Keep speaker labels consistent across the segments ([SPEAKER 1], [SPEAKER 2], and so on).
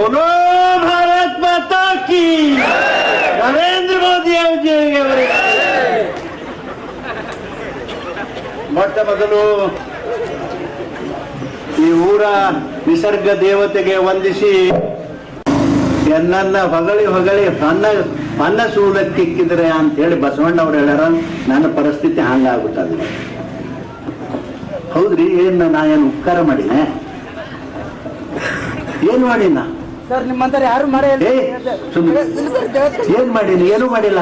[SPEAKER 1] बोलो भारत माता की ನರೇಂದ್ರ ಮೋದಿ ಅವರಿಗೆ ಮೊಟ್ಟ ಮೊದಲು ಈ ಊರ ನಿಸರ್ಗ ದೇವತೆಗೆ ವಂದಿಸಿ ಎನ್ನನ್ನ ಹೊಗಳಿ ಹೊಗಳಿ ಅನ್ನ ಅನ್ನ ಸೂಲಕ್ಕಿಕ್ಕಿದ್ರೆ ಅಂತ ಹೇಳಿ ಬಸವಣ್ಣವ್ರು ಹೇಳ್ಯಾರ ನನ್ನ ಪರಿಸ್ಥಿತಿ ಹಂಗಾಗ್ಬಿಟ್ಟದ ಹೌದ್ರಿ ಏನ್ ನಾ ಏನು ಉಪಕಾರ ಮಾಡಿನೆ ಏನ್ ಮಾಡಿನ
[SPEAKER 2] ಸರ್ ನಿಮ್ಮಂತರ ಯಾರು ಮರ
[SPEAKER 1] ಏನ್ ಮಾಡಿಲ್ಲ ಏನು ಮಾಡಿಲ್ಲ.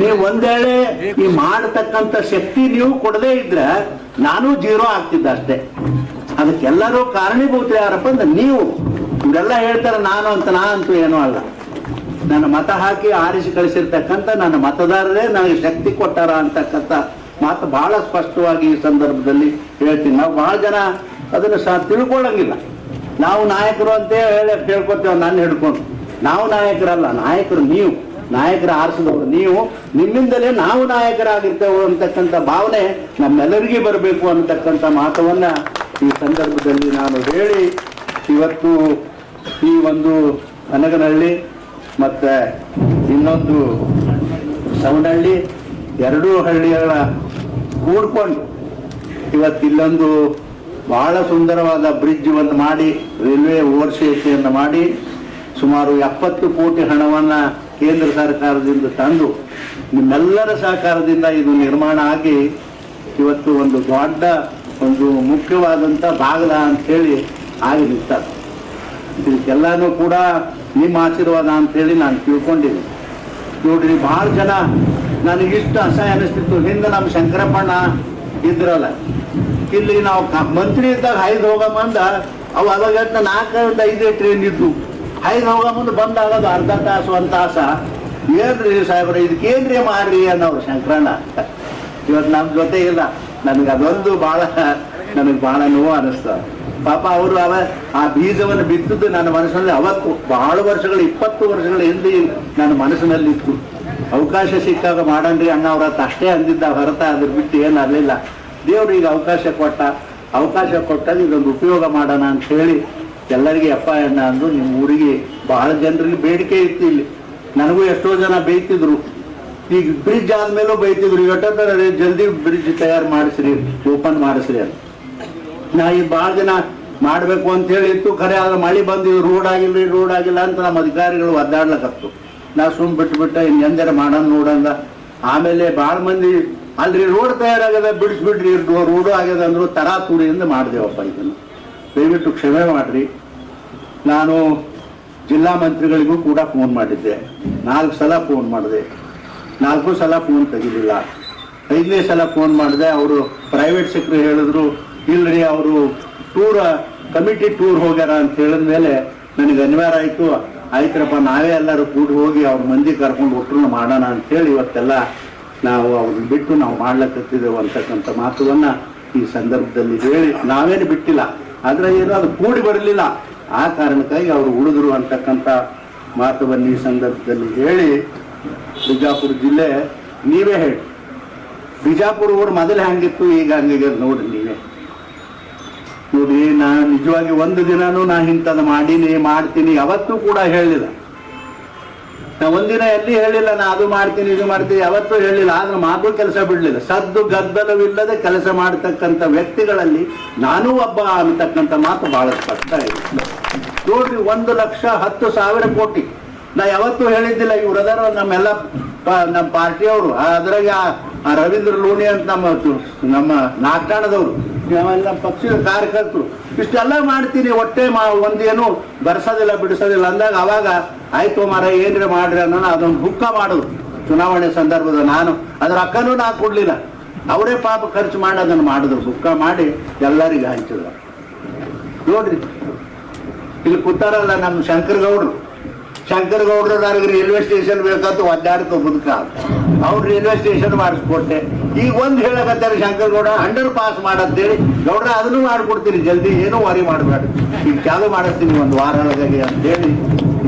[SPEAKER 1] ನೀವು ಒಂದೇಳೆ ಈ ಮಾಡತಕ್ಕಂತ ಶಕ್ತಿ ನೀವು ಕೊಡದೇ ಇದ್ರೆ ನಾನು ಜೀರೋ ಆಗ್ತಿದ್ದ ಅಷ್ಟೇ ಅದಕ್ಕೆಲ್ಲರೂ ಕಾರಣೀಭೂತ ಯಾರಪ್ಪ ಅಂದ್ರೆ ನೀವು. ಇವರೆಲ್ಲ ಹೇಳ್ತಾರ ನಾನು ಅಂತ ನಾ ಅಂತೂ ಏನೂ ಅಲ್ಲ. ನನ್ನ ಮತ ಹಾಕಿ ಆರಿಸಿ ಕಳಿಸಿರ್ತಕ್ಕಂಥ ನನ್ನ ಮತದಾರರೇ ನನಗೆ ಶಕ್ತಿ ಕೊಟ್ಟಾರ ಅಂತಕ್ಕಂಥ ಮಾತು ಬಹಳ ಸ್ಪಷ್ಟವಾಗಿ ಈ ಸಂದರ್ಭದಲ್ಲಿ ಹೇಳ್ತೀನಿ. ನಾವು ಬಹಳ ಜನ ಅದನ್ನು ಸಹ ತಿಳ್ಕೊಳ್ಳಂಗಿಲ್ಲ. ನಾವು ನಾಯಕರು ಅಂತ ಹೇಳಿ ಕೇಳ್ಕೊತೇವೆ ನಾನು ಹಿಡ್ಕೊಂಡು. ನಾವು ನಾಯಕರಲ್ಲ, ನಾಯಕರು ನೀವು. ನಾಯಕರ ಆರಿಸಿದವರು ನೀವು. ನಿಮ್ಮಿಂದಲೇ ನಾವು ನಾಯಕರಾಗಿರ್ತೇವೆ ಅಂತಕ್ಕಂಥ ಭಾವನೆ ನಮ್ಮೆಲ್ಲರಿಗೂ ಬರಬೇಕು ಅಂತಕ್ಕಂಥ ಮಾತವನ್ನ ಈ ಸಂದರ್ಭದಲ್ಲಿ ನಾನು ಹೇಳಿ ಇವತ್ತು ಈ ಒಂದು ಅನಗನಹಳ್ಳಿ ಮತ್ತೆ ಇನ್ನೊಂದು ಸವನಹಳ್ಳಿ ಎರಡೂ ಹಳ್ಳಿಗಳ ಕೂಡ್ಕೊಂಡು ಇವತ್ತು ಇಲ್ಲೊಂದು ಬಹಳ ಸುಂದರವಾದ ಬ್ರಿಡ್ಜ್ ಒಂದು ಮಾಡಿ ರೈಲ್ವೆ ಓವರ್ ಸೇತುವೆಯನ್ನು ಮಾಡಿ, ಸುಮಾರು ಎಪ್ಪತ್ತು ಕೋಟಿ ಹಣವನ್ನ ಕೇಂದ್ರ ಸರ್ಕಾರದಿಂದ ತಂದು, ನಿಮ್ಮೆಲ್ಲರ ಸಹಕಾರದಿಂದ ಇದು ನಿರ್ಮಾಣ ಆಗಿ, ಇವತ್ತು ಒಂದು ದೊಡ್ಡ, ಒಂದು ಮುಖ್ಯವಾದಂಥ ಭಾಗದ ಅಂತ ಹೇಳಿ ಆಗಿ ನಿಂತದ ಇದಕ್ಕೆಲ್ಲಾನು ಕೂಡ ನಿಮ್ಮ ಆಶೀರ್ವಾದ ಅಂತೇಳಿ ನಾನು ತಿಳ್ಕೊಂಡಿದ್ದೆ ನೋಡ್ರಿ ಬಹಳ ಜನ ನನಗಿಷ್ಟು ಅಸಹ್ಯ ಅನಿಸ್ತಿತ್ತು. ಹಿಂದೆ ನಮ್ಮ ಶಂಕರಪ್ಪಣ್ಣ ಇದ್ರಲ್ಲ ಇಲ್ಲಿ ನಾವು ಮಂತ್ರಿ ಇದ್ದಾಗ ಐದು ಹೋಗ ಬಂದ ಅವು ಅವಾಗ ನಾಲ್ಕರಿಂದ ಐದೇ ಟ್ರೈನ್ ಇದ್ದು. ಐದು ಹೋಗ ಮುಂದೆ ಬಂದಾಗ ಅರ್ಧ ತಾಸು, ಒಂದು ತಾಸ. ಏನ್ರಿ ಸಾಹೇಬ್ರ ಇದಕ್ಕೇನ್ರಿ ಮಾಡ್ರಿ ಅನ್ನೋರು ಶಂಕರಣ್ಣ. ಇವತ್ತು ನಮ್ಮ ಜೊತೆ ಇಲ್ಲ. ನನಗೆ ಅದೊಂದು ಬಹಳ ನನಗೆ ಬಹಳ ನೋವು ಅನಿಸ್ತ. ಪಾಪ ಅವರು ಅವ ಆ ಬೀಜವನ್ನು ಬಿತ್ತದ್ದು ನನ್ನ ಮನಸ್ಸಿನಲ್ಲಿ ಅವತ್ತು ಬಹಳ ವರ್ಷಗಳು, ಇಪ್ಪತ್ತು ವರ್ಷಗಳ ಹಿಂದೆ ನನ್ನ ಮನಸ್ಸಿನಲ್ಲಿ ಇತ್ತು ಅವಕಾಶ ಸಿಕ್ಕಾಗ ಮಾಡನ್ರಿ ಅಣ್ಣ ಅವ್ರ ಅಷ್ಟೇ ಅಂದಿದ್ದ ಹೊರತ ಅದ್ರ ಬಿಟ್ಟು ಏನು ದೇವ್ರು ಈಗ ಅವಕಾಶ ಕೊಟ್ಟ, ಅವಕಾಶ ಕೊಟ್ಟಾಗ ಇದೊಂದು ಉಪಯೋಗ ಮಾಡೋಣ ಅಂತ ಹೇಳಿ ಎಲ್ಲರಿಗೆ ಅಪ್ಪ, ಅಣ್ಣ ಅಂದು ನಿಮ್ಮ ಊರಿಗೆ ಬಹಳ ಜನರಿಗೆ ಬೇಡಿಕೆ ಇತ್ತು ಇಲ್ಲಿ. ನನಗೂ ಎಷ್ಟೋ ಜನ ಬೈತಿದ್ರು. ಈಗ ಬ್ರಿಡ್ಜ್ ಆದ್ಮೇಲೂ ಬೈತಿದ್ರು. ಇವತ್ತಂದ್ರೆ ಜಲ್ದಿ ಬ್ರಿಡ್ಜ್ ತಯಾರು ಮಾಡಿಸ್ರಿ ಓಪನ್ ಮಾಡಿಸ್ರಿ ಅಂತ. ನಾ ಈ ಭಾಳ ಜನ ಮಾಡಬೇಕು ಅಂತ ಹೇಳಿ ಇತ್ತು. ಖರೆ ಆದ್ರೆ ಮಳೆ ಬಂದು ರೋಡ್ ಆಗಿಲ್ರಿ ರೋಡ್ ಆಗಿಲ್ಲ ಅಂತ ನಮ್ಮ ಅಧಿಕಾರಿಗಳು ಒದ್ದಾಡ್ಲಕತ್ತು. ನಾ ಸುಮ್ ಬಿಟ್ಬಿಟ್ಟ ಇನ್ ಎಂದರೆ ಮಾಡೋಣ ನೋಡಂದ ಆಮೇಲೆ ಭಾಳ ಮಂದಿ ಅಲ್ರಿ ರೋಡ್ ತಯಾರಾಗ್ಯದ ಬಿಡಿಸ್ಬಿಡ್ರಿ ರೋಡು ಆಗ್ಯದ ಅಂದ್ರು ತರಾತುರಿಯಿಂದ ಮಾಡಿದೆವಪ್ಪ ಇದನ್ನು. ದಯವಿಟ್ಟು ಕ್ಷಮೆ ಮಾಡ್ರಿ. ನಾನು ಜಿಲ್ಲಾ ಮಂತ್ರಿಗಳಿಗೂ ಕೂಡ ಫೋನ್ ಮಾಡಿದ್ದೆ. ನಾಲ್ಕು ಸಲ ಫೋನ್ ಮಾಡಿದೆ. ನಾಲ್ಕು ಸಲ ಫೋನ್ ತೆಗಿಲಿಲ್ಲ. ಐದನೇ ಸಲ ಫೋನ್ ಮಾಡಿದೆ. ಅವರು ಪ್ರೈವೇಟ್ ಸೆಕ್ರೆಟರಿ ಹೇಳಿದ್ರು, ಇಲ್ರಿ ಅವರು ಟೂರ್ ಕಮಿಟಿ ಟೂರ್ ಹೋಗ್ಯಾರ ಅಂತ ಹೇಳಿದ ಮೇಲೆ ನನಗೆ ಅನಿವಾರ್ಯ ಆಯಿತು. ಆಯ್ತ್ರಪ್ಪ, ನಾವೇ ಎಲ್ಲರೂ ಕೂಡಿ ಹೋಗಿ ಅವ್ರ ಮಂದಿ ಕರ್ಕೊಂಡು ಒಟ್ಟರು ಮಾಡೋಣ ಅಂತ ಹೇಳಿ ಇವತ್ತೆಲ್ಲ ನಾವು ಅವ್ರನ್ನ ಬಿಟ್ಟು ನಾವು ಮಾಡ್ಲಕ್ಕತ್ತಿದ್ದೇವೆ ಅಂತಕ್ಕಂಥ ಮಾತುವನ್ನ ಈ ಸಂದರ್ಭದಲ್ಲಿ ಹೇಳಿ ನಾವೇನು ಬಿಟ್ಟಿಲ್ಲ. ಆದ್ರೆ ಏನು ಅದು ಕೂಡಿ ಬರಲಿಲ್ಲ. ಆ ಕಾರಣಕ್ಕಾಗಿ ಅವರು ಉಳಿದ್ರು ಅಂತಕ್ಕಂಥ ಮಾತುವನ್ನು ಈ ಸಂದರ್ಭದಲ್ಲಿ ಹೇಳಿ ಬಿಜಾಪುರ ಜಿಲ್ಲೆ ನೀವೇ ಹೇಳಿ. ಬಿಜಾಪುರ ಊರು ಮೊದಲು ಹಂಗಿತ್ತು, ಈಗ ಹಂಗಿಗೆ ನೋಡ್ರಿ ನೀವೇ. ನೋಡಿ ನಾನು ನಿಜವಾಗಿ ಒಂದು ದಿನಾನು ನಾ ಇಂಥದ್ದು ಮಾಡೀನಿ, ಮಾಡ್ತೀನಿ, ಯಾವತ್ತೂ ಕೂಡ ಹೇಳಿಲ್ಲ. ನಾ ಒಂದಿನ ಎಲ್ಲಿ ಹೇಳಿಲ್ಲ, ನಾ ಅದು ಮಾಡ್ತೀನಿ, ಇದು ಮಾಡ್ತೀನಿ, ಯಾವತ್ತೂ ಹೇಳಿಲ್ಲ, ಆದ್ರೆ ಮಾತು ಕೆಲಸ ಬಿಡಲಿಲ್ಲ. ಸದ್ದು ಗದ್ದಲವಿಲ್ಲದೆ ಕೆಲಸ ಮಾಡತಕ್ಕಂಥ ವ್ಯಕ್ತಿಗಳಲ್ಲಿ ನಾನೂ ಒಬ್ಬ ಅಂತಕ್ಕಂಥ ಮಾತು ಬಹಳ ಸ್ಪಷ್ಟ ಇದೆ. ಒಂದು ಲಕ್ಷ ಹತ್ತು ಸಾವಿರ ಕೋಟಿ. ನಾ ಯಾವತ್ತೂ ಹೇಳಿದ್ದಿಲ್ಲ, ಇವ್ರದಾರ ನಮ್ಮೆಲ್ಲ ನಮ್ಮ ಪಾರ್ಟಿಯವರು, ಅದ್ರಾಗ ಆ- ಆ ರವೀಂದ್ರ ಲೋಣಿ ಅಂತ ನಮ್ಮ ನಮ್ಮ ನಾಗಠಾಣದವರು ನಮ್ಮ ಪಕ್ಷದ ಕಾರ್ಯಕರ್ತರು. ಇಷ್ಟೆಲ್ಲ ಮಾಡ್ತೀನಿ ಒಟ್ಟೆ ಮಾ, ಒಂದೇನು ಬರ್ಸೋದಿಲ್ಲ, ಬಿಡಿಸೋದಿಲ್ಲ, ಅಂದಾಗ ಅವಾಗ, ಆಯ್ತು ಮಾರ ಏನ್ರಿ ಮಾಡ್ರಿ ಅನ್ನೋ ಅದೊಂದು ಬುಕ್ಕ ಮಾಡೋದು. ಚುನಾವಣೆ ಸಂದರ್ಭದ ನಾನು, ಅದ್ರ ಅಕ್ಕನೂ ನಾ ಕೊಡ್ಲಿಲ್ಲ. ಅವರೇ ಪಾಪ ಖರ್ಚು ಮಾಡಿ ಅದನ್ನು ಮಾಡಿದ್ರು ಬುಕ್ಕ ಮಾಡಿ ಎಲ್ಲರಿಗೆ ಹಂಚಿದ್ರು. ನೋಡ್ರಿ, ಇಲ್ಲಿ ಕೂತಾರಲ್ಲ ನಮ್ಮ ಶಂಕರ್ ಗೌಡ್ರು ಶಂಕರ್ ಗೌಡ್ರು ನನಗೆ ರೈಲ್ವೆ ಸ್ಟೇಷನ್ ಬೇಕಂತ ಒದ್ದಾಡ್ತು ಮುದುಕ ಅವ್ರು ರೈಲ್ವೆ ಸ್ಟೇಷನ್ ಮಾಡಿಸ್ಕೊಟ್ಟೆ. ಈಗ ಒಂದು ಹೇಳಕತ್ತಾರೆ ಶಂಕರ್ ಗೌಡ ಅಂಡರ್ ಪಾಸ್ ಮಾಡತ್ತೇಳಿ. ಗೌಡ್ರ, ಅದನ್ನು ಮಾಡ್ಕೊಡ್ತೀನಿ, ಜಲ್ದಿ. ಏನೂ ವರಿ ಮಾಡಬೇಡ. ಈಗ ಚಾಲು ಮಾಡಿಸ್ತೀನಿ, ಒಂದು ವಾರ ಒಳಗಾಗಿ ಅಂತೇಳಿ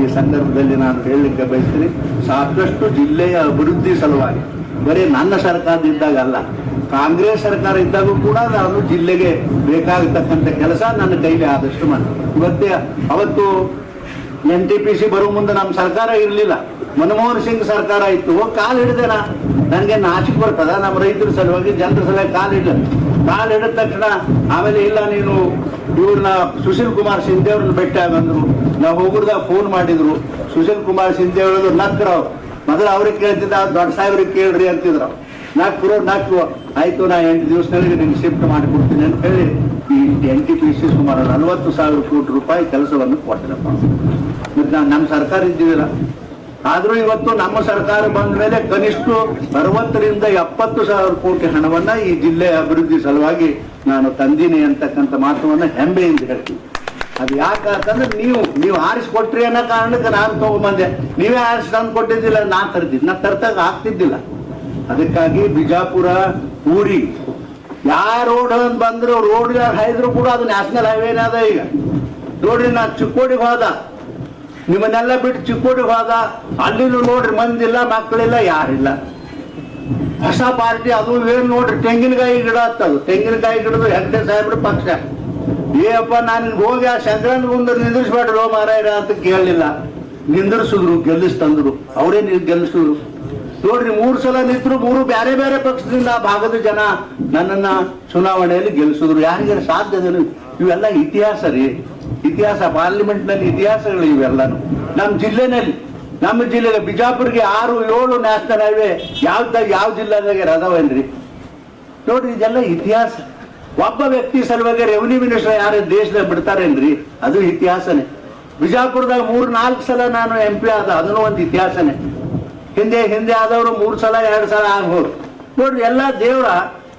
[SPEAKER 1] ಈ ಸಂದರ್ಭದಲ್ಲಿ ನಾನು ಹೇಳಲಿಕ್ಕೆ ಬಯಸ್ತೀನಿ. ಸಾಕಷ್ಟು ಜಿಲ್ಲೆಯ ಅಭಿವೃದ್ಧಿ ಸಲುವಾಗಿ. ಬರೀ ನನ್ನ ಸರ್ಕಾರದಿದ್ದಾಗ ಅಲ್ಲ, ಕಾಂಗ್ರೆಸ್ ಸರ್ಕಾರ ಇದ್ದಾಗೂ ಕೂಡ ನಾನು ಜಿಲ್ಲೆಗೆ ಬೇಕಾಗತಕ್ಕಂಥ ಕೆಲಸ ನನ್ನ ಕೈಲಿ ಆದಷ್ಟು ಮಾಡಿ ಇವತ್ತೇ, ಅವತ್ತು ಎನ್ ಟಿ ಪಿ ಸಿ ಬರೋ ಮುಂದೆ ನಮ್ಮ ಸರ್ಕಾರ ಇರಲಿಲ್ಲ. ಮನಮೋಹನ್ ಸಿಂಗ್ ಸರ್ಕಾರ ಇತ್ತು. ಕಾಲು ನಾ ನನಗೆ ನಾಚಿಕೆ ಬರ್ತದ. ನಮ್ಮ ರೈತರ ಸಲುವಾಗಿ ಜನರ ಸಲುವಾಗಿ ಕಾಲು ಹಿಡಿದ. ಕಾಲು ಹಿಡಿದ ತಕ್ಷಣ ಆಮೇಲೆ ಇಲ್ಲ ನೀನು ಇವ್ರನ್ನ ಸುಶೀಲ್ ಕುಮಾರ್ ಸಿಂಧೆ ಅವ್ರನ್ನ ಭೇಟಿ ಆಗಂದ್ರು. ನಾವು ಹೋಗುರ್ದಾಗ ಫೋನ್ ಮಾಡಿದ್ರು. ಸುಶೀಲ್ ಕುಮಾರ್ ಸಿಂಧೆ ಅವರು ನಕ್ರ ಮೊದಲು ಅವ್ರಿಗೆ ಕೇಳ್ತಿದ್ದ ದೊಡ್ಡ ಸಾಹೇಬ್ರಿಗೆ ಕೇಳ್ರಿ ಅಂತಿದ್ರು ನಾಲ್ಕು ನಾಲ್ಕು ಆಯ್ತು, ನಾ ಎಂಟು ದಿವಸದಲ್ಲಿ ನಿಮ್ಗೆ ಶಿಫ್ಟ್ ಮಾಡಿಕೊಡ್ತೀನಿ ಅಂತ ಹೇಳಿ ಈ ಸಿ ಸುಮಾರು ನಲವತ್ತು ಸಾವಿರ ಕೋಟಿ ರೂಪಾಯಿ ಕೆಲಸವನ್ನು ಕೊಟ್ಟಿರಪ್ಪ ಮತ್ತೆ ನಮ್ಮ ಸರ್ಕಾರ ಇದ್ದೀವಿಲ್ಲ, ಆದರೂ ಇವತ್ತು ನಮ್ಮ ಸರ್ಕಾರ ಬಂದ ಮೇಲೆ ಕನಿಷ್ಠ ಅರವತ್ತರಿಂದ ಎಪ್ಪತ್ತು ಸಾವಿರ ಕೋಟಿ ಹಣವನ್ನ ಈ ಜಿಲ್ಲೆ ಅಭಿವೃದ್ಧಿ ಸಲುವಾಗಿ ನಾನು ತಂದೀನಿ ಅಂತಕ್ಕಂಥ ಹೆಮ್ಮೆ ಹೆಮ್ಮೆಯಿಂದ ಹೇಳ್ತೀನಿ. ಅದು ಯಾಕಂತಂದ್ರೆ ನೀವು ನೀವು ಆರಿಸ್ಕೊಟ್ರಿ ಅನ್ನೋ ಕಾರಣಕ್ಕೆ ನಾನು ತಗೊಂಬಂದೆ ನೀವೇ ಆರಿಸಿ ತಂದು ಕೊಟ್ಟಿದ್ದಿಲ್ಲ ನಾನು ತರ್ತಿದ್ದೆ ನಾನು ತರ್ತಾಗ ಆಗ್ತಿದ್ದಿಲ್ಲ. ಅದಕ್ಕಾಗಿ ಬಿಜಾಪುರ, ಊರಿ ಯಾವ ರೋಡ್ ಅಂತ ಬಂದ್ರು ರೋಡ್ ಹೈದ್ರು ಕೂಡ ಅದು ನ್ಯಾಷನಲ್ ಹೈವೇನ ಅದ ಈಗ. ನೋಡ್ರಿ ನಾ ಚಿಕ್ಕೋಡಿಗೆ ಹೋದ. ನಿಮ್ಮನ್ನೆಲ್ಲ ಬಿಟ್ಟು ಚಿಕ್ಕೋಡಿಗೆ ಹೋದ. ಅಲ್ಲಿನೂ ನೋಡ್ರಿ ಮಂದಿಲ್ಲ, ಮಕ್ಕಳಿಲ್ಲ, ಯಾರಿಲ್ಲ. ಹೊಸ ಪಾರ್ಟಿ ಅದು ಏನು ನೋಡ್ರಿ, ತೆಂಗಿನಕಾಯಿ ಗಿಡ ಹತ್ತದು. ತೆಂಗಿನಕಾಯಿ ಗಿಡದು ಹೆಗ್ಡೆ ಸಾಹೇಬ್ರ ಪಕ್ಷ. ಏಪ್ಪ ನಾನು ಹೋಗಿ ಆ ಶಂಕರನ್ ಮುಂದೆ ನಿಂದಿರ್ಸ್ಬೇಡ್ರೋ ಮಾರಾಯರ ಅಂತ ಕೇಳಲಿಲ್ಲ. ನಿಂದಿರ್ಸಿದ್ರು, ಗೆಲ್ಲಿಸ್ತಂದ್ರು. ಅವರೇ ಗೆಲ್ಲಿಸಿದ್ರು. ನೋಡ್ರಿ, ಮೂರು ಸಲ ನಿಂತರು ಮೂರು ಬೇರೆ ಬೇರೆ ಪಕ್ಷದಿಂದ ಭಾಗದ ಜನ ನನ್ನನ್ನ ಚುನಾವಣೆಯಲ್ಲಿ ಗೆಲ್ಲಿಸಿದ್ರು ಯಾರಿಗಾರ ಸಾಧ್ಯ ಇವೆಲ್ಲ ಇತಿಹಾಸ ರೀ. ಇತಿಹಾಸ ಪಾರ್ಲಿಮೆಂಟ್ನಲ್ಲಿ ಇತಿಹಾಸಗಳು ಇವೆಲ್ಲನು. ನಮ್ಮ ಜಿಲ್ಲೆನಲ್ಲಿ, ನಮ್ಮ ಜಿಲ್ಲೆಗೆ ಬಿಜಾಪುರ್ಗೆ ಆರು, ಏಳು ನ್ಯಾಷನಲ್ ಹೈವೇ ಯಾವ್ದಾಗ ಯಾವ ಜಿಲ್ಲಾದಾಗ ಅದಾವೇನ್ರಿ ನೋಡ್ರಿ, ಇದೆಲ್ಲ ಇತಿಹಾಸ. ಒಬ್ಬ ವ್ಯಕ್ತಿ ಸಲುವಾಗಿ ರೆವಿನ್ಯೂ ಮಿನಿಸ್ಟರ್ ಯಾರು ದೇಶದಾಗ ಬಿಡ್ತಾರೇನ್ರಿ? ಅದು ಇತಿಹಾಸನೇ. ಬಿಜಾಪುರದಾಗ ಮೂರ್ ನಾಲ್ಕು ಸಲ ನಾನು ಎಂ ಪಿ ಆದ, ಅದನ್ನು ಒಂದು ಇತಿಹಾಸನೇ. ಹಿಂದೆ ಹಿಂದೆ ಆದವರು ಮೂರು ಸಲ, ಎರಡು ಸಲ ಆಗ್ಬೋದು. ನೋಡ್ರಿ, ಎಲ್ಲ ದೇವರ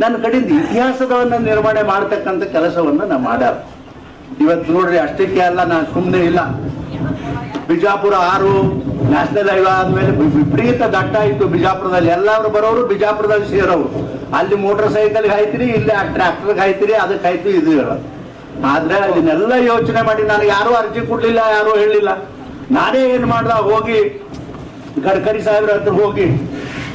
[SPEAKER 1] ನನ್ನ ಕಡೆಯಿಂದ ಇತಿಹಾಸದವನ್ನ ನಿರ್ಮಾಣ ಮಾಡ್ತಕ್ಕಂಥ ಕೆಲಸವನ್ನ ನಾ ಮಾಡ್ಯಾರ. ಇವತ್ತು ನೋಡ್ರಿ, ಅಷ್ಟಕ್ಕೆ ಅಲ್ಲ ನಾನು ಸುಮ್ಮನೆ ಇಲ್ಲ. ಬಿಜಾಪುರ ಆರು ನ್ಯಾಷನಲ್ ಹೈವೇ ಆದ್ಮೇಲೆ ವಿಪರೀತ ದಟ್ಟ ಇತ್ತು ಬಿಜಾಪುರದಲ್ಲಿ. ಎಲ್ಲರೂ ಬರೋರು ಬಿಜಾಪುರದಲ್ಲಿ ಸೇರೋರು. ಅಲ್ಲಿ ಮೋಟರ್ ಸೈಕಲ್ ಹಾಯ್ತಿರಿ, ಇಲ್ಲಿ ಆ ಟ್ರ್ಯಾಕ್ಟರ್ ಹಾಯ್ತಿರಿ, ಅದಕ್ಕೆ ಆಯ್ತು ಇದು ಹೇಳೋದು. ಆದ್ರೆ ಅದನ್ನೆಲ್ಲ ಯೋಚನೆ ಮಾಡಿ ನನಗೆ ಯಾರು ಅರ್ಜಿ ಕೊಡ್ಲಿಲ್ಲ, ಯಾರು ಹೇಳಿಲ್ಲ. ನಾನೇ ಏನ್ ಮಾಡ್ದ, ಹೋಗಿ ಗಡ್ಕರಿ ಸಾಹೇಬ್ರ ಹತ್ರ ಹೋಗಿ,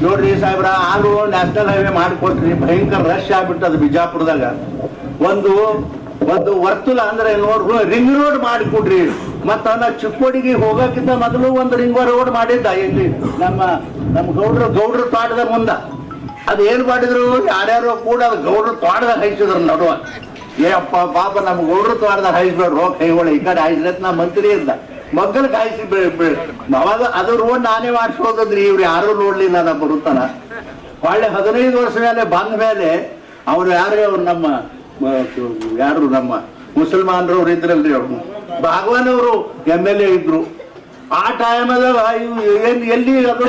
[SPEAKER 1] ನೋಡ್ರಿ ಸಾಹೇಬ್ರ ಆರು ನ್ಯಾಷನಲ್ ಹೈವೇ ಮಾಡಿಕೊಟ್ರಿ, ಭಯಂಕರ ರಶ್ ಆಗ್ಬಿಟ್ಟದ ಬಿಜಾಪುರದಾಗ. ಒಂದು ಒಂದು ವರ್ತುಲ ಅಂದ್ರೆ ನೋಡ್ರು ರಿಂಗ್ ರೋಡ್ ಮಾಡಿಕೊಡ್ರಿ. ಮತ್ತ ಚಿಕ್ಕೋಡಿಗೆ ಹೋಗಕ್ಕಿಂತ ಮೊದಲು ಒಂದು ರಿಂಗ್ ರೋಡ್ ಮಾಡಿದ್ದ ಇಲ್ಲಿ ನಮ್ಮ ನಮ್ಮ ಗೌಡ್ರ ಗೌಡ್ರ ತೋಟದ ಮುಂದ. ಅದು ಏನ್ ಮಾಡಿದ್ರು? ಯಾರ್ಯಾರೋ ಕೂಡ ಅದು ಗೌಡ್ರ ತೋಟದಾಗ ಹೈಸಿದ್ರು ನಡುವ. ಅಪ್ಪ, ಪಾಪ, ನಮ್ಮ ಗೌಡ್ರ ತೋಟದಾಗ ಹೈಸ್ಬೇಡ್ರು ಕೈಗೊಳ್ಳಿ ಈ ಕಡೆ ಹೈಸ್ರತ್ ನಾ ಮಂತ್ರಿ ಇದ್ದ ಮಗ್ಗಲ್ ಕಾಯಿಸಿ ಅವಾಗ ಅದು ರೋಡ್ ನಾನೇ ಮಾಡಿಸ್ಬೋದ್ರಿ ಇವ್ರು ಯಾರು ನೋಡ್ಲಿಲ್ಲ ನಾ ಬರುತ್ತಾನ ಒಳ್ಳೆ ಹದಿನೈದು ವರ್ಷ ಮೇಲೆ ಬಂದ ಮೇಲೆ ಅವ್ರು ಯಾರು ಅವ್ರು ನಮ್ಮ ಯಾರು ನಮ್ಮ ಮುಸಲ್ಮಾನರವ್ರು ಇದ್ರಲ್ರಿ ಅವ್ರು. ಭಾಗವಾನ್ ಅವರು ಎಂ ಎಲ್ ಎ ಇದ್ರು. ಆ ಟೈಮದಾಗ ಏನ್ ಎಲ್ಲಿ ಅದ್ರ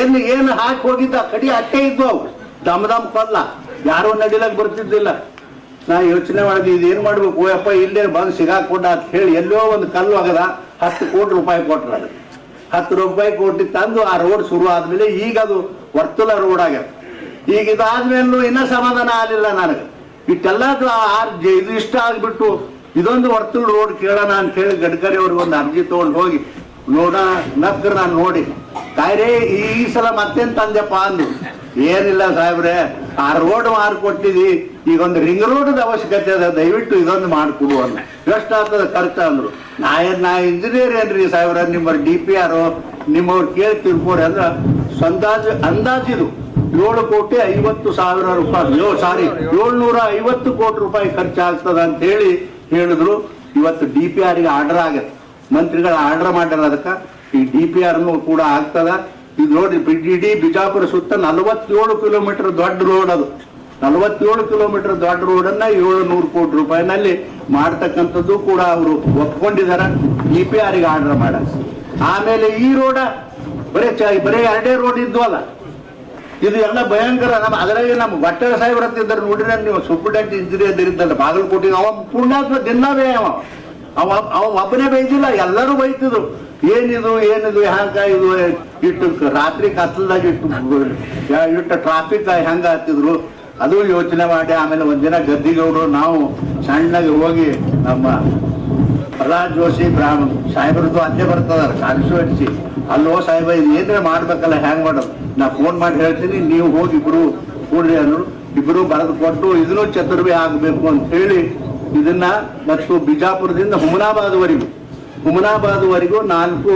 [SPEAKER 1] ಏನ್ ಏನ್ ಹಾಕಿ ಹೋಗಿದ್ದ? ಕಡಿ ಅಟ್ಟೆ ಇದ್ವು ಅವು. ದಮ್ ದಮ್ ಕೊಲ್ಲ. ಯಾರು ನಡಿಲಕ್ ಬರ್ತಿದ್ದಿಲ್ಲ. ನಾ ಯೋಚನೆ ಮಾಡಿದ್ವಿ ಇದೇನ್ ಮಾಡ್ಬೇಕು? ಓಯಪ್ಪ, ಇಲ್ಲೇ ಬಂದು ಸಿಗಾಕೊಂಡ ಅಂತ ಹೇಳಿ ಎಲ್ಲೋ ಒಂದು ಕಲ್ಲು ಆಗದ ಹತ್ತು ಕೋಟಿ ರೂಪಾಯಿ ಕೊಟ್ರ ಅದಕ್ಕೆ ಹತ್ತು ರೂಪಾಯಿ ಕೋಟಿ ತಂದು ಆ ರೋಡ್ ಶುರು ಆದ್ಮೇಲೆ ಈಗ ಅದು ವರ್ತುಲ ರೋಡ್ ಆಗ್ಯದ. ಈಗ ಇದಾದ್ಮೇಲೂ ಇನ್ನೂ ಸಮಾಧಾನ ಆಗಲಿಲ್ಲ ನನಗೆ. ಇಟ್ಟೆಲ್ಲ ಇದು ಇಷ್ಟ ಆಗ್ಬಿಟ್ಟು ಇದೊಂದು ವರ್ತುಲ ರೋಡ್ ಕೇಳೋಣ ಅಂತ ಹೇಳಿ ಗಡ್ಕರಿ ಅವ್ರಿಗೆ ಒಂದು ಅರ್ಜಿ ತಗೊಂಡು ಹೋಗಿ ನೋಡ ನಕ್ರ ನಾನು ನೋಡಿ. ಕಾಯ್ರೆ ಈ ಸಲ ಮತ್ತೇನ್ ತಂದೆಪ್ಪ ಅಂದು ಏನಿಲ್ಲ ಸಾಹೇಬ್ರೆ, ಆ ರೋಡ್ ಈಗ ಒಂದು ರಿಂಗ್ ರೋಡ್ ಅವಶ್ಯಕತೆ ಅದ, ದಯವಿಟ್ಟು ಇದೊಂದು ಮಾಡ್ಕೊಡು ಅಂದ ಎಷ್ಟಾಗ್ತದ ಖರ್ಚು ಅಂದ್ರು. ನಾ ಏನ್, ನಾ ಇಂಜಿನಿಯರ್ ಏನ್ರಿ ಸಾಹೇಬ್ರ ನಿಮ್ಮ ಡಿ ಪಿ ಆರ್ ನಿಮ್ಮವ್ರು ಕೇಳಿ ತಿಳ್ಕೊಡಿ ಅಂದ್ರ ಸಂದಾಜು ಅಂದಾಜಿದು ಏಳು ಕೋಟಿ ಐವತ್ತು ಸಾವಿರ ರೂಪಾಯಿ. ಸಾರಿ, ಏಳ್ನೂರ ಐವತ್ತು ಕೋಟಿ ರೂಪಾಯಿ ಖರ್ಚಾಗ್ತದ ಅಂತ ಹೇಳಿ ಹೇಳಿದ್ರು. ಇವತ್ತು ಡಿ ಪಿ ಆರ್ಗೆ ಆರ್ಡರ್ ಆಗತ್ತೆ. ಮಂತ್ರಿಗಳ ಆರ್ಡರ್ ಮಾಡ್ಯಾರ ಅದಕ್ಕೆ. ಈ ಡಿ ಪಿ ಆರ್ ಕೂಡ ಆಗ್ತದ. ಇದು ನೋಡಿ ಇಡೀ ಬಿಜಾಪುರ ಸುತ್ತ ನಲವತ್ತೇಳು ಕಿಲೋಮೀಟರ್ ದೊಡ್ಡ ರೋಡ್ ಅದು. ನಲವತ್ತೇಳು ಕಿಲೋಮೀಟರ್ ದೊಡ್ಡ ರೋಡ್ ಅನ್ನ ಏಳು ನೂರು ಕೋಟಿ ರೂಪಾಯಿನಲ್ಲಿ ಮಾಡ್ತಕ್ಕಂಥದ್ದು ಕೂಡ ಅವರು ಒಪ್ಕೊಂಡಿದಾರ ಡಿ ಪಿ ಆರ್ಗೆ ಆರ್ಡರ್ ಮಾಡ ಆಮೇಲೆ ಈ ರೋಡ ಬರೇ ಬರೇ ಎರಡೇ ರೋಡ್ ಇದ್ದು ಅಲ್ಲ. ಇದು ಎಲ್ಲ ಭಯಂಕರ. ನಮ್ಮ ಅದರಲ್ಲಿ ನಮ್ಮ ಬಟ್ಟೆ ಸಾಹೇಬ್ರ ಅಂತ ಇದ್ದಾರೆ. ನೋಡ್ರಿ ನೀವು ಸೂಪರ್ಡೆಂಟ್ ಇಂಜಿನಿಯರ್ ಇದ್ದಲ್ಲ ಬಾಗಲಕೋಟೆ ಅವ ಪುಣ್ಯಾತ್ಮ ದಿನವೇ ಅವ. ಅವ ಅವ ಒಬ್ಬನೇ ಬೈತಿಲ್ಲ ಎಲ್ಲರೂ ಬೈತಿದ್ರು. ಏನಿದು ಏನಿದು, ಹ್ಯಾಂಗ ಇದು ಇಟ್ಟು ರಾತ್ರಿ ಕತ್ಲದಾಗ ಇಟ್ಟು ಇಟ್ಟು ಟ್ರಾಫಿಕ್ ಹೆಂಗ ಹತ್ತಿದ್ರು ಅದು ಯೋಚನೆ ಮಾಡಿ, ಆಮೇಲೆ ಒಂದಿನ ಗದ್ದಿಗೌಡರು ನಾವು ಸಣ್ಣಗೆ ಹೋಗಿ ನಮ್ಮ ಪ್ರಹ್ಲಾದ್ ಜೋಶಿ ಬ್ರಾಹ್ಮ, ಸಾಹೇಬ್ರದ್ದು ಅಲ್ಲೇ ಬರ್ತದಾರ ಕಾನ್ಸ್ಟಿಟ್ಯೂನ್ಸಿ ಅಲ್ಲೋ ಸಾಹೇಬ, ಇದು ಏನ್ರೆ ಮಾಡ್ಬೇಕಲ್ಲ, ಹ್ಯಾಂಗ್ ಮಾಡೋದು? ನಾ ಫೋನ್ ಮಾಡಿ ಹೇಳ್ತೀನಿ, ನೀವು ಹೋಗಿ ಇಬ್ರು ಕೂಡ್ರಿ ಅಂದ್ರು ಇಬ್ರು ಬರೆದು ಕೊಟ್ಟು, ಇದನ್ನು ಚತುರ್ವಿ ಆಗಬೇಕು ಅಂತ ಹೇಳಿ ಇದನ್ನ ಮತ್ತು ಬಿಜಾಪುರದಿಂದ ಹುಮನಾಬಾದ್ವರೆಗೂ. ಹುಮನಾಬಾದ್ವರೆಗೂ ನಾಲ್ಕು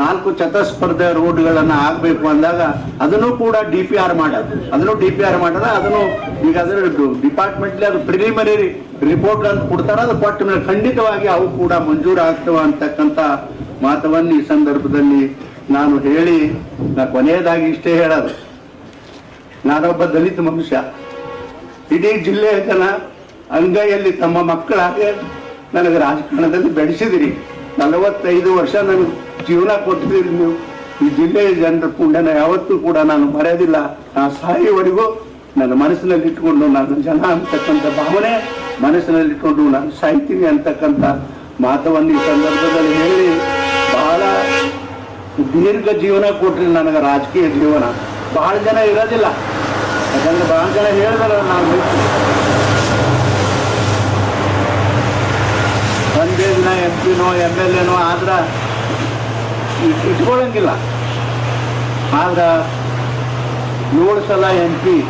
[SPEAKER 1] ನಾಲ್ಕು ಚತಸ್ಪರ್ಧ ರೋಡ್ಗಳನ್ನ ಆಗಬೇಕು ಅಂದಾಗ ಅದನ್ನು ಕೂಡ ಡಿ ಪಿ ಆರ್ ಮಾಡೋದು. ಅದನ್ನು ಡಿ ಪಿ ಆರ್ ಮಾಡೋದ, ಅದನ್ನು ಈಗ ಅದರ ಡಿಪಾರ್ಟ್ಮೆಂಟ್ಲಿ ಅದು ಪ್ರಿಲಿಮಿನರಿ ರಿಪೋರ್ಟ್ ಅಂತ ಕೊಡ್ತಾರ, ಅದು ಕೊಟ್ಟ ಮೇಲೆ ಖಂಡಿತವಾಗಿ ಅವು ಕೂಡ ಮಂಜೂರು ಆಗ್ತವ ಅಂತಕ್ಕಂಥ ಮಾತವನ್ನು ಈ ಸಂದರ್ಭದಲ್ಲಿ ನಾನು ಹೇಳಿ, ನಾ ಕೊನೆಯದಾಗಿ ಇಷ್ಟೇ ಹೇಳೋದು. ನಾನೊಬ್ಬ ದಲಿತ ಮನುಷ್ಯ. ಇಡೀ ಜಿಲ್ಲೆಯ ಜನ ಅಂಗೈಯಲ್ಲಿ ತಮ್ಮ ಮಕ್ಕಳಾಗೆ ನನಗೆ ರಾಜಕಾರಣದಲ್ಲಿ ಬೆಳೆಸಿದಿರಿ. ನಲವತ್ತೈದು ವರ್ಷ ನನಗೆ ಜೀವನ ಕೊಟ್ಟಿದ್ದೀರಿ ನೀವು. ಈ ಜಿಲ್ಲೆಯ ಜನರ ಕುಂಡನ ಯಾವತ್ತೂ ಕೂಡ ನಾನು ಮರೆಯೋದಿಲ್ಲ. ನಾ ಸಾಯುವವರೆಗೂ ನನ್ನ ಮನಸ್ಸಿನಲ್ಲಿ ಇಟ್ಕೊಂಡು ನಾನು ಜನ ಅಂತಕ್ಕಂಥ ಭಾವನೆ ಮನಸ್ಸಿನಲ್ಲಿ ಇಟ್ಕೊಂಡು ನಾನು ಸಾಯ್ತೀನಿ ಅಂತಕ್ಕಂಥ ಮಾತವನ್ನು ಈ ಸಂದರ್ಭದಲ್ಲಿ ಹೇಳಿ, ಬಹಳ ದೀರ್ಘ ಜೀವನ ಕೊಟ್ರಿ ನನಗೆ ರಾಜಕೀಯ ಜೀವನ. ಬಹಳ ಜನ ಇರೋದಿಲ್ಲ. ಯಾಕಂದ್ರೆ ಬಹಳ ಜನ ಹೇಳಿದ್ರೆ ನಾನು ದಿನ ಎಂ ಪಿನೋ ಎಂ ಎಲ್ ಎನೋ ಆದ್ರ ಇಟ್- ಇಟ್ಕೊಳಂಗಿಲ್ಲ. ಆದ್ರ ಏಳು ಸಲ ಎಂ ಪಿ,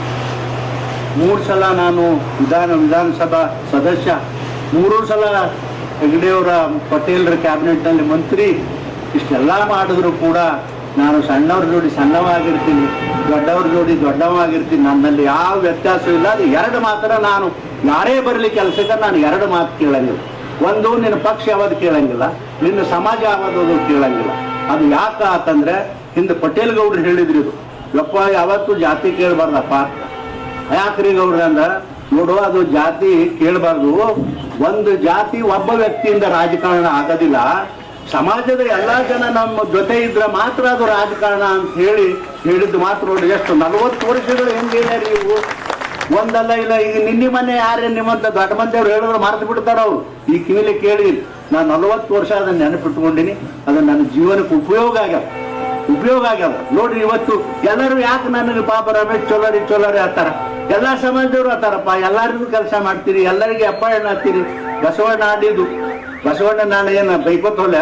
[SPEAKER 1] ಮೂರು ಸಲ ನಾನು ವಿಧಾನ, ವಿಧಾನಸಭಾ ಸದಸ್ಯ, ಮೂರು ಸಲ ಹೆಗಡೆಯವರ, ಪಟೇಲ್ರ ಕ್ಯಾಬಿನೆಟ್ನಲ್ಲಿ ಮಂತ್ರಿ, ಇಷ್ಟೆಲ್ಲ ಮಾಡಿದ್ರು ಕೂಡ ನಾನು ಸಣ್ಣವ್ರ ಜೋಡಿ ಸಣ್ಣವಾಗಿರ್ತೀನಿ, ದೊಡ್ಡವ್ರ ಜೋಡಿ ದೊಡ್ಡವಾಗಿರ್ತೀನಿ, ನನ್ನಲ್ಲಿ ಯಾವ ವ್ಯತ್ಯಾಸ ಇಲ್ಲ ಅದು ಎರಡು ಮಾತ್ರ ನಾನು, ಯಾರೇ ಬರಲಿ ಕೆಲಸಕ್ಕೆ ನಾನು ಎರಡು ಮಾತು ಕೇಳಂಗಿಲ್ಲ. ಒಂದು, ನಿನ್ನ ಪಕ್ಷ ಯಾವ್ದು ಕೇಳಂಗಿಲ್ಲ, ನಿನ್ನ ಸಮಾಜ ಯಾವುದು ಕೇಳಂಗಿಲ್ಲ. ಅದು ಯಾಕ ಅಂತಂದ್ರೆ ಹಿಂದೆ ಪಟೇಲ್ ಗೌಡ್ರು ಹೇಳಿದ್ರು ಇದು. ಯಪ್ಪ, ಯಾವತ್ತು ಜಾತಿ ಕೇಳಬಾರ್ದಪ್ಪ. ಯಾಕ್ರಿ ಗೌಡ್ರ ಅಂದ್ರೆ ನೋಡು, ಅದು ಜಾತಿ ಕೇಳಬಾರ್ದು. ಒಂದು ಜಾತಿ ಒಬ್ಬ ವ್ಯಕ್ತಿಯಿಂದ ರಾಜಕಾರಣ ಆಗೋದಿಲ್ಲ. ಸಮಾಜದ ಎಲ್ಲಾ ಜನ ನಮ್ಮ ಜೊತೆ ಇದ್ರೆ ಮಾತ್ರ ಅದು ರಾಜಕಾರಣ ಅಂತ ಹೇಳಿ ಹೇಳಿದ್ದು ಮಾತ್ರ ನೋಡಿ. ಎಷ್ಟು ನಲವತ್ತು ವರ್ಷಗಳು ಹೆಂಗಿದೆ ನೀವು ಒಂದಲ್ಲ ಇಲ್ಲ ಈಗ ನಿನ್ನೆ ಮನೆ ಯಾರೇ ನಿಮ್ಮಂತ ದೊಡ್ಡ ಮಂದಿಯವ್ರು ಹೇಳಿದ್ರು ಮರೆತು ಬಿಡ್ತಾರ ಅವ್ರು. ಈ ಕಿವಿಲಿ ಕೇಳಿ ನಾನು ನಲವತ್ತು ವರ್ಷ ಅದನ್ನ ನೆನಪಿಟ್ಕೊಂಡಿನಿ ಅದು ನನ್ನ ಜೀವನಕ್ಕೆ ಉಪಯೋಗ ಆಗ್ಯಾವ. ಉಪಯೋಗ ಆಗ್ಯಾವ. ನೋಡ್ರಿ ಇವತ್ತು ಎಲ್ಲರೂ ಯಾಕೆ ನನಗೆ ಪಾಪ ರಮೇಶ್ ಚೊಲರಿ ಚೊಲರಿ ಅಂತಾರ? ಎಲ್ಲಾ ಸಮಾಜದವ್ರು ಅಂತಾರಪ್ಪ. ಎಲ್ಲರಿಗೂ ಕೆಲಸ ಮಾಡ್ತೀರಿ, ಎಲ್ಲರಿಗೆ ಅಪ್ಪ ಎಣ್ಣ ಹಾಕ್ತೀರಿ. ಬಸವಣ್ಣ ಆಡಿದ್ದು. ಬಸವಣ್ಣ ನಾನು ಏನು ಬೈಕೋತ್ ಹೋಲ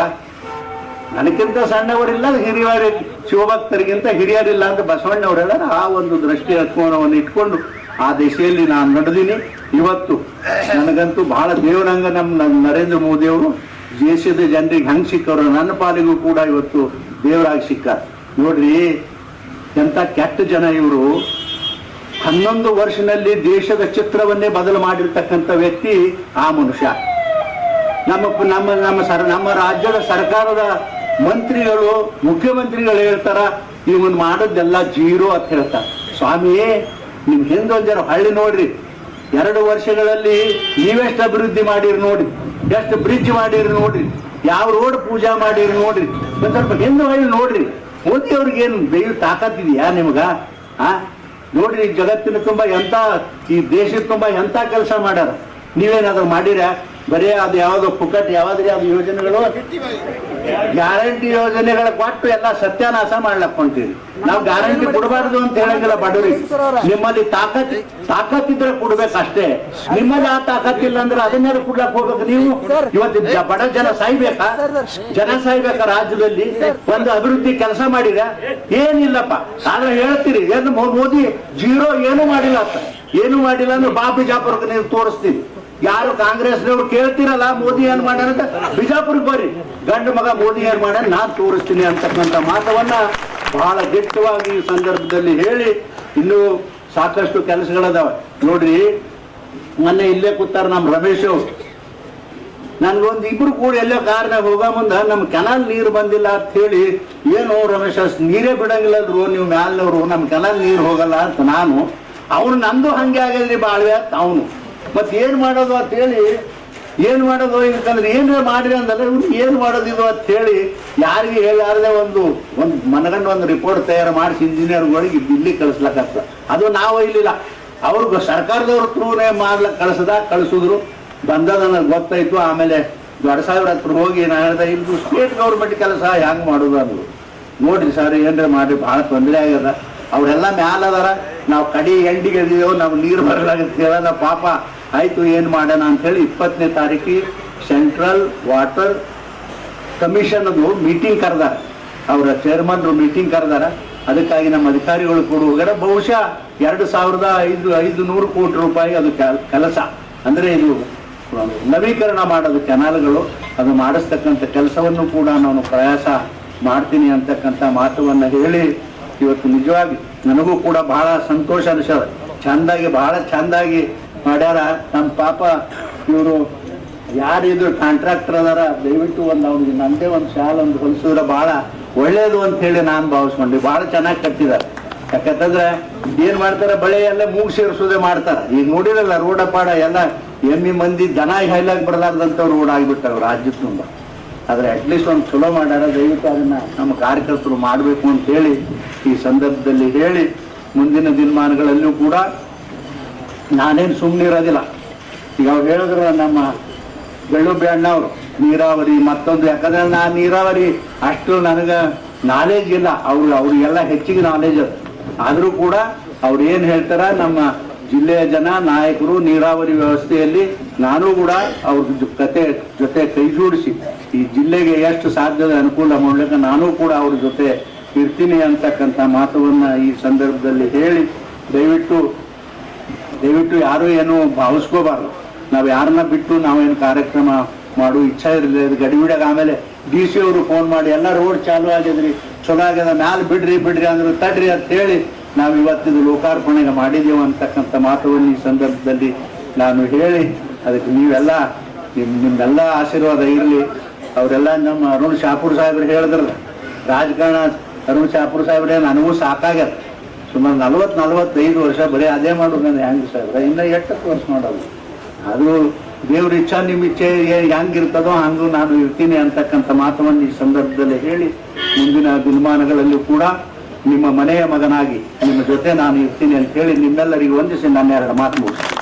[SPEAKER 1] ನನಗಿಂತ ಸಣ್ಣವರಿಲ್ಲ ಹಿರಿಯರ ಶಿವಭಕ್ತರಿಗಿಂತ ಹಿರಿಯರಿಲ್ಲ ಅಂತ ಹೇಳ್ಯಾರ ಆ ಒಂದು ದೃಷ್ಟಿ ಕೋನವನ್ನು ಇಟ್ಕೊಂಡು ಆ ದಿಶೆಯಲ್ಲಿ ನಾನು ನಡೆದೀನಿ. ಇವತ್ತು ನನಗಂತೂ ಬಹಳ ದೇವರಂಗ ನಮ್ಮ ನರೇಂದ್ರ ಮೋದಿ ಅವರು, ದೇಶದ ಜನರಿಗೆ ಹಂಗ್ ಸಿಕ್ಕವರು ನನ್ನ ಪಾಲಿಗೂ ಕೂಡ ಇವತ್ತು ದೇವರಾಗಿ ಸಿಕ್ಕ ನೋಡ್ರಿ ಎಂಥ ಕೆಟ್ಟ ಜನ ಇವರು. ಹನ್ನೊಂದು ವರ್ಷದಲ್ಲಿ ದೇಶದ ಚಿತ್ರವನ್ನೇ ಬದಲು ಮಾಡಿರ್ತಕ್ಕಂಥ ವ್ಯಕ್ತಿ ಆ ಮನುಷ್ಯ. ನಮ್ಮ ನಮ್ಮ ನಮ್ಮ ಸರ್, ನಮ್ಮ ರಾಜ್ಯದ ಸರ್ಕಾರದ ಮಂತ್ರಿಗಳು, ಮುಖ್ಯಮಂತ್ರಿಗಳು ಹೇಳ್ತಾರ ಇವನ್ ಮಾಡೋದೆಲ್ಲ ಜೀರೋ ಅಂತ ಹೇಳ್ತಾರೆ. ಸ್ವಾಮಿ ನಿಮ್ ಹಿಂದೊಂದ್ ಜನ ಹಳ್ಳಿ ನೋಡ್ರಿ. ಎರಡು ವರ್ಷಗಳಲ್ಲಿ ನೀವೆಷ್ಟು ಅಭಿವೃದ್ಧಿ ಮಾಡಿರಿ ನೋಡ್ರಿ. ಎಷ್ಟು ಬ್ರಿಡ್ಜ್ ಮಾಡಿರಿ ನೋಡ್ರಿ. ಯಾವ ರೋಡ್ ಪೂಜಾ ಮಾಡಿರಿ ನೋಡ್ರಿ. ಒಂದ್ ಸ್ವಲ್ಪ ಹಿಂದೂ ಹಳ್ಳಿ ನೋಡ್ರಿ. ಮೋದಿ ಅವ್ರಿಗೆ ಏನು ಬೇಯು ತಾಕತ್ತಿದ್ಯಾ ನಿಮ್ಗ? ಆ? ನೋಡ್ರಿ ಜಗತ್ತಿನ ತುಂಬಾ ಎಂತ, ಈ ದೇಶದ ತುಂಬಾ ಎಂತ ಕೆಲಸ ಮಾಡ್ಯಾರ. ನೀವೇನಾದ್ರೂ ಮಾಡಿರ? ಬರೀ ಅದು ಯಾವುದೋ ಪುಕಟ್, ಯಾವ್ದ್ರಿ ಅದು ಯೋಜನೆಗಳು? ಗ್ಯಾರಂಟಿ ಯೋಜನೆಗಳ ಕೊಟ್ಟು ಎಲ್ಲ ಸತ್ಯಾನಾಶ ಮಾಡ್ಲಕ್ ಹೊಂತೀವಿ ನಾವು ಗ್ಯಾರಂಟಿ ಕೊಡಬಾರ್ದು ಅಂತ ಹೇಳಂಗಿಲ್ಲ ಬಡವರಿಗೆ ನಿಮ್ಮಲ್ಲಿ ತಾಕತ್ ತಾಕತ್ ಇದ್ರೆ ಕೊಡ್ಬೇಕಷ್ಟೇ. ನಿಮ್ಮಲ್ಲಿ ಆ ತಾಕತ್ ಇಲ್ಲ ಅಂದ್ರೆ ಅದನ್ನೆಲ್ಲ ಕೊಡ್ಲಕ್ ಹೋಗ್ಬೇಕು ನೀವು. ಇವತ್ತು ಬಡ ಜನ ಸಾಯ್ಬೇಕಾ? ಜನ ಸಾಯ್ಬೇಕಾ ರಾಜ್ಯದಲ್ಲಿ? ಒಂದು ಅಭಿವೃದ್ಧಿ ಕೆಲಸ ಮಾಡಿದ ಏನಿಲ್ಲಪ್ಪ. ಆದ್ರೆ ಹೇಳ್ತೀರಿ, ಏನು ಮೋದಿ, ಜೀರೋ ಏನು ಮಾಡಿಲ್ಲ ಅಂತ. ಏನು ಮಾಡಿಲ್ಲ ಅಂದ್ರೆ ಬಾಬಿ ಬಿಜಾಪುರಕ್ಕೆ ನೀವು ತೋರಿಸ್ತೀವಿ ಯಾರು ಕಾಂಗ್ರೆಸ್ನವ್ರು ಕೇಳ್ತಿರಲ್ಲ, ಮೋದಿ ಏನ್ ಮಾಡ್ಯಾರ ಅಂತ? ಬಿಜಾಪುರಕ್ಕೆ ಬರ್ರಿ. ಗಂಡು ಮಗ ಮೋದಿ ಏನ್ ಮಾಡ್ಯಾರ? ನಾನ್ ತೋರಿಸ್ತೀನಿ ಅಂತಕ್ಕಂಥ ಮಾತವನ್ನ ಬಹಳ ದಿಟ್ಟವಾಗಿ ಈ ಸಂದರ್ಭದಲ್ಲಿ ಹೇಳಿ, ಇನ್ನೂ ಸಾಕಷ್ಟು ಕೆಲಸಗಳದಾವ. ನೋಡ್ರಿ, ಮೊನ್ನೆ ಇಲ್ಲೇ ಕೂತಾರ ನಮ್ಮ ರಮೇಶ್ ಅವ್ರು. ನನ್ಗೊಂದು ಇಬ್ರು ಕೂಡ ಎಲ್ಲೋ ಕಾರ್ನಾಗ ಹೋಗೋ ಮುಂದ ನಮ್ ಕೆನಾಲ್ ನೀರು ಬಂದಿಲ್ಲ ಅಂತ ಹೇಳಿ, ಏನು ರಮೇಶ್ ನೀರೇ ಬಿಡಂಗಿಲ್ಲ ನೀವು ಮ್ಯಾಲ್ನವ್ರು, ನಮ್ ಕೆನಾಲ್ ನೀರು ಹೋಗಲ್ಲ ಅಂತ ನಾನು. ಅವ್ನು ನಂದು ಹಂಗೆ ಆಗಲ್ರಿ ಬಾಳ್ವೆ ಅಂತ ಅವನು. ಮತ್ ಏನ್ ಮಾಡೋದು ಅಂತ ಹೇಳಿ, ಏನ್ ಮಾಡೋದು ಅಂತಂದ್ರೆ ಏನ್ರ ಮಾಡ್ರಿ ಅಂದ್ರೆ ಇವ್ರು ಏನ್ ಮಾಡೋದು ಅಂತ ಹೇಳಿ ಯಾರಿಗೆ ಹೇಳಾರ್ದೆ ಒಂದು ಒಂದು ಮನಗಂಡು ಒಂದು ರಿಪೋರ್ಟ್ ತಯಾರು ಮಾಡಿಸಿ ಇಂಜಿನಿಯರ್ಗಳಿಗೆ ಇಲ್ಲಿ ಕಳಿಸ್ಲಕ್ಕ ಅದು ನಾವು ಇಲ್ಲಿಲ್ಲ. ಅವ್ರಿಗೆ ಸರ್ಕಾರದವ್ರ ಥ್ರೂನೇ ಮಾಡ್ಲಕ್ಕೆ ಕಳಿಸದ, ಕಳಿಸಿದ್ರು. ಬಂದದ ಗೊತ್ತಾಯ್ತು. ಆಮೇಲೆ ದೊಡ್ಡ ಸಾವಿರ ಹತ್ರ ಹೋಗಿ ನಾನು ಹೇಳ್ದೆ, ಇದು ಸ್ಟೇಟ್ ಗೌರ್ಮೆಂಟ್ ಕೆಲಸ ಹ್ಯಾಂಗ್ ಮಾಡೋದು ಅಂದ್ರು. ನೋಡ್ರಿ ಸರ್ ಏನ್ರ ಮಾಡ್ರಿ ಬಹಳ ತೊಂದರೆ ಆಗ್ಯದ. ಅವ್ರೆಲ್ಲ ಮ್ಯಾಲ ಅದಾರ. ನಾವು ಕಡಿ ಎಂಡಿಗೆ ನಾವು ನೀರು ಬರಲಾಗತ್ತೆ ಪಾಪ. ಆಯ್ತು, ಏನ್ ಮಾಡೋಣ ಅಂತ ಹೇಳಿ ಇಪ್ಪತ್ತನೇ ತಾರೀಕಿಗೆ ಸೆಂಟ್ರಲ್ ವಾಟರ್ ಕಮಿಷನ್ ಅದು ಮೀಟಿಂಗ್ ಕರೆದಾರ. ಅವರ ಚೇರ್ಮನ್ರು ಮೀಟಿಂಗ್ ಕರೆದಾರ. ಅದಕ್ಕಾಗಿ ನಮ್ಮ ಅಧಿಕಾರಿಗಳು ಕೂಡ ಬಹುಶಃ ಎರಡು ಸಾವಿರದ ಐದು ಐದು ನೂರು ಕೋಟಿ ರೂಪಾಯಿ ಅದು ಕೆಲ್- ಕೆಲಸ. ಅಂದ್ರೆ ಇದು ನವೀಕರಣ ಮಾಡೋದು ಕೆನಾಲ್ಗಳು. ಅದು ಮಾಡಿಸ್ತಕ್ಕಂಥ ಕೆಲಸವನ್ನು ಕೂಡ ನಾನು ಪ್ರಯಾಸ ಮಾಡ್ತೀನಿ ಅಂತಕ್ಕಂಥ ಮಾತುವನ್ನು ಹೇಳಿ ಇವತ್ತು ನಿಜವಾಗಿ ನನಗೂ ಕೂಡ ಬಹಳ ಸಂತೋಷ ಅನಿಸದ ಚಂದಾಗಿ, ಬಹಳ ಚಂದಾಗಿ ಮಾಡ್ಯಾರ ನಮ್ಮ ಪಾಪ ಇವರು ಯಾರಿದ್ರು ಕಾಂಟ್ರಾಕ್ಟರ್ ಅದಾರ, ದಯವಿಟ್ಟು ಒಂದು ಅವ್ನಿಗೆ ನಂದೇ ಒಂದು ಶಾಲ್ ಒಂದು ಹೊಲಿಸಿದ್ರೆ ಬಹಳ ಒಳ್ಳೇದು ಅಂತ ಹೇಳಿ ನಾನು ಭಾವಿಸ್ಕೊಂಡೆ ಬಹಳ ಚೆನ್ನಾಗಿ ಕಟ್ಟಿದ್ದಾರೆ ಯಾಕಂತಂದ್ರೆ ಏನ್ ಮಾಡ್ತಾರೆ, ಬಳೆ ಎಲ್ಲ ಮೂಗ್ ಸೇರಿಸೋದೇ ಮಾಡ್ತಾರೆ. ಈಗ ನೋಡಿರಲ್ಲ, ರೋಡ ಪಾಡ ಎಲ್ಲ ಎಮ್ಮಿ ಮಂದಿ ದನ ಹೈಲಾಗ್ ಬರಲಾರ್ದಂತ ರೋಡ್ ಆಗಿಬಿಟ್ಟವ್ರು ರಾಜ್ಯ ತುಂಬ ಆದ್ರೆ ಅಟ್ಲೀಸ್ಟ್ ಒಂದು ಚಲೋ ಮಾಡ್ಯಾರ, ದಯವಿಟ್ಟು ಅದನ್ನ ನಮ್ಮ ಕಾರ್ಯಕರ್ತರು ಮಾಡಬೇಕು ಅಂತ ಹೇಳಿ ಈ ಸಂದರ್ಭದಲ್ಲಿ ಹೇಳಿ ಮುಂದಿನ ದಿನಮಾನಗಳಲ್ಲೂ ಕೂಡ ನಾನೇನು ಸುಮ್ಮನೆ ಇರೋದಿಲ್ಲ. ಈಗ ಅವ್ರು ಹೇಳಿದ್ರು ನಮ್ಮ ಬೆಳ್ಳುಬ್ಬೆ ಅಣ್ಣ ಅವರು ನೀರಾವರಿ ಮತ್ತೊಂದು, ಯಾಕಂದ್ರೆ ನಾನು ನೀರಾವರಿ ಅಷ್ಟು ನನಗೆ ನಾಲೆಜ್ ಇಲ್ಲ. ಅವ್ರು, ಅವ್ರಿಗೆಲ್ಲ ಹೆಚ್ಚಿಗೆ ನಾಲೆಜ್ ಆದರೂ ಕೂಡ ಅವ್ರು ಏನು ಹೇಳ್ತಾರ, ನಮ್ಮ ಜಿಲ್ಲೆಯ ಜನ, ನಾಯಕರು, ನೀರಾವರಿ ವ್ಯವಸ್ಥೆಯಲ್ಲಿ ನಾನು ಕೂಡ ಅವ್ರ ಕತೆ ಜೊತೆ ಕೈ ಜೋಡಿಸಿ, ಈ ಜಿಲ್ಲೆಗೆ ಎಷ್ಟು ಸಾಧ್ಯದ ಅನುಕೂಲ ಮಾಡ್ಲಿಕ್ಕೆ ನಾನು ಕೂಡ ಅವ್ರ ಜೊತೆ ಇರ್ತೀನಿ ಅಂತಕ್ಕಂಥ ಮಾತುವನ್ನು ಈ ಸಂದರ್ಭದಲ್ಲಿ ಹೇಳಿ, ದಯವಿಟ್ಟು ದಯವಿಟ್ಟು ಯಾರು ಏನು ಭಾವಿಸ್ಕೋಬಾರ್ದು. ನಾವು ಯಾರನ್ನ ಬಿಟ್ಟು ನಾವೇನು ಕಾರ್ಯಕ್ರಮ ಮಾಡು, ಇಚ್ಛಾ ಇರಲಿಲ್ಲ ಗಡಿಬಿಡಾಗ ಆಮೇಲೆ ಡಿ ಸಿ ಅವರು ಫೋನ್ ಮಾಡಿ, ಎಲ್ಲ ರೋಡ್ ಚಾಲು ಆಗಿದ್ರಿ ಚಲೋ ಆಗ್ಯದ ಮ್ಯಾಲ ಬಿಡ್ರಿ ಬಿಡ್ರಿ ಅಂದ್ರೆ ತಡ್ರಿ ಅಂತ ಹೇಳಿ ನಾವು ಇವತ್ತಿದು ಲೋಕಾರ್ಪಣೆಗೆ ಮಾಡಿದೆವು ಅಂತಕ್ಕಂಥ ಮಾತುವನ್ನು ಈ ಸಂದರ್ಭದಲ್ಲಿ ನಾನು ಹೇಳಿ, ಅದಕ್ಕೆ ನೀವೆಲ್ಲ, ನಿಮ್, ನಿಮ್ಮೆಲ್ಲ ಆಶೀರ್ವಾದ ಇರಲಿ. ಅವರೆಲ್ಲ ನಮ್ಮ ಅರುಣ್ ಶಾಪುರ್ ಸಾಹೇಬ್ರು ಹೇಳಿದ್ರಲ್ಲ, ರಾಜಕಾರಣ ಅರುಣ್ ಶಾಪುರ್ ಸಾಹೇಬ್ರೆ ನನಗೂ ಸಾಕಾಗ್ಯದ. ಸುಮಾರು ನಲ್ವತ್ತು, ನಲ್ವತ್ತೈದು ವರ್ಷ ಬರೀ ಅದೇ ಮಾಡೋದು ನಾನು ಹ್ಯಾಂಗ್ ಸಾಹೇಬ್ರ? ಇನ್ನ ಎಷ್ಟು ವರ್ಷ ಮಾಡೋದು? ಅದು ದೇವ್ರ ಇಚ್ಛಾ ನಿಮ್ಮ ಇಚ್ಛೆ ಹೆಂಗಿರ್ತದೋ ಹಂಗೂ ನಾನು ಇರ್ತೀನಿ ಅಂತಕ್ಕಂಥ ಮಾತವನ್ನು ಈ ಸಂದರ್ಭದಲ್ಲಿ ಹೇಳಿ, ಮುಂದಿನ ದಿನಮಾನಗಳಲ್ಲೂ ಕೂಡ ನಿಮ್ಮ ಮನೆಯ ಮಗನಾಗಿ ನಿಮ್ಮ ಜೊತೆ ನಾನು ಇರ್ತೀನಿ ಅಂತ ಹೇಳಿ ನಿಮ್ಮೆಲ್ಲರಿಗೂ ವಂದಿಸಿ ನನ್ನ ಎರಡು ಮಾತು ಮುಗಿಸ್ತೀನಿ.